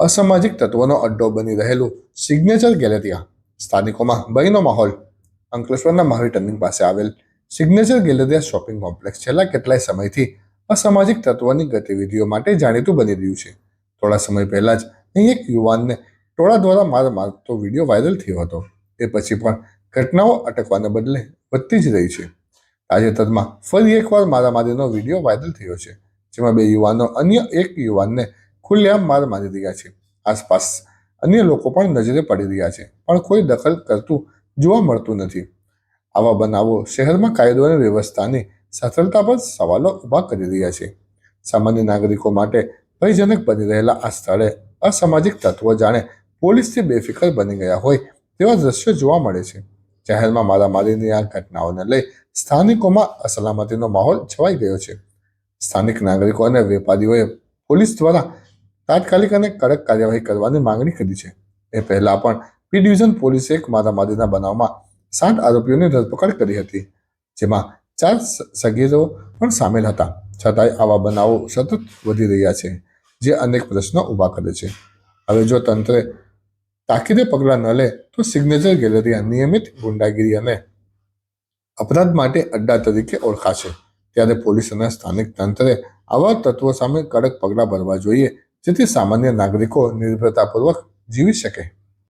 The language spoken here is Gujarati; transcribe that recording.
અસામાજિક તત્વોનો અડ્ડો બની રહેલું સિગ્નેચર ગેલેરિયા સ્થાનિકોમાં ભયનો માહોલ અંકલેશ્વરના મહાવી ટર્નિંગ પાસે આવેલ સિગ્નેચર ગેલેરિયા શોપિંગ કોમ્પ્લેક્સ છેલ્લા કેટલાય સમયથી અસામાજિક તત્વોની ગતિવિધિઓ માટે જાણીતું બની રહ્યું છે. થોડા સમય પહેલા જ અહીં એક યુવાનને ટોળા દ્વારા માર મારતો વીડિયો વાયરલ થયો હતો. એ પછી પણ ઘટનાઓ અટકવાને બદલે વધતી જ રહી છે. તાજેતરમાં ફરી એકવાર મારામારીનો વીડિયો વાયરલ થયો છે, જેમાં બે યુવાનો અન્ય એક યુવાનને ખુલ્લેઆમ માર મારી રહ્યા છે. આસપાસ અન્ય લોકો પણ નજરે પડી રહ્યા છે. પણ કોઈ દખલ કરતું જોવા મળતું નથી. આવા બનાવો શહેરમાં કાયદો અને વ્યવસ્થાની સફળતા પર સવાલો ઊભા કરી રહ્યા છે. સામાન્ય નાગરિકો માટે ભયજનક બની રહેલા આ સ્થળે અસામાજિક તત્વો જાણે પોલીસથી બેફિકર બની ગયા હોય તેવા દ્રશ્યો જોવા મળે છે. જાહેરમાં મારામારીની આ ઘટનાઓને લઈ સ્થાનિકોમાં અસલામતીનો માહોલ છવાઈ ગયો છે. સ્થાનિક નાગરિકો અને વેપારીઓએ પોલીસ દ્વારા તાત્કાલિક અને કડક કાર્યવાહી કરવાની માંગણી કરી છે. એ પહેલા પણ પી ડિવિઝન પોલીસે એક મારામારીના બનાવમાં સાત આરોપીઓની ધરપકડ કરી હતી, જેમાં ચાર સગીરો પણ સામેલ હતા. છતાંય આવા બનાવો સતત વધી રહ્યા છે, જે અનેક પ્રશ્નો ઊભા કરે છે. હવે જો તંત્રે તાકીદે પગલાં ન લે, તો સિગ્નેચર ગેલેરી નિયમિત ગુંડાગીરી અને અપરાધ માટે અડ્ડા તરીકે ઓળખાશે. ત્યારે પોલીસ અને સ્થાનિક તંત્રે આવા તત્વો સામે કડક પગલાં ભરવા જોઈએ જેથી સામાન્ય નાગરિકો નિર્ભરતાપૂર્વક જીવી શકે.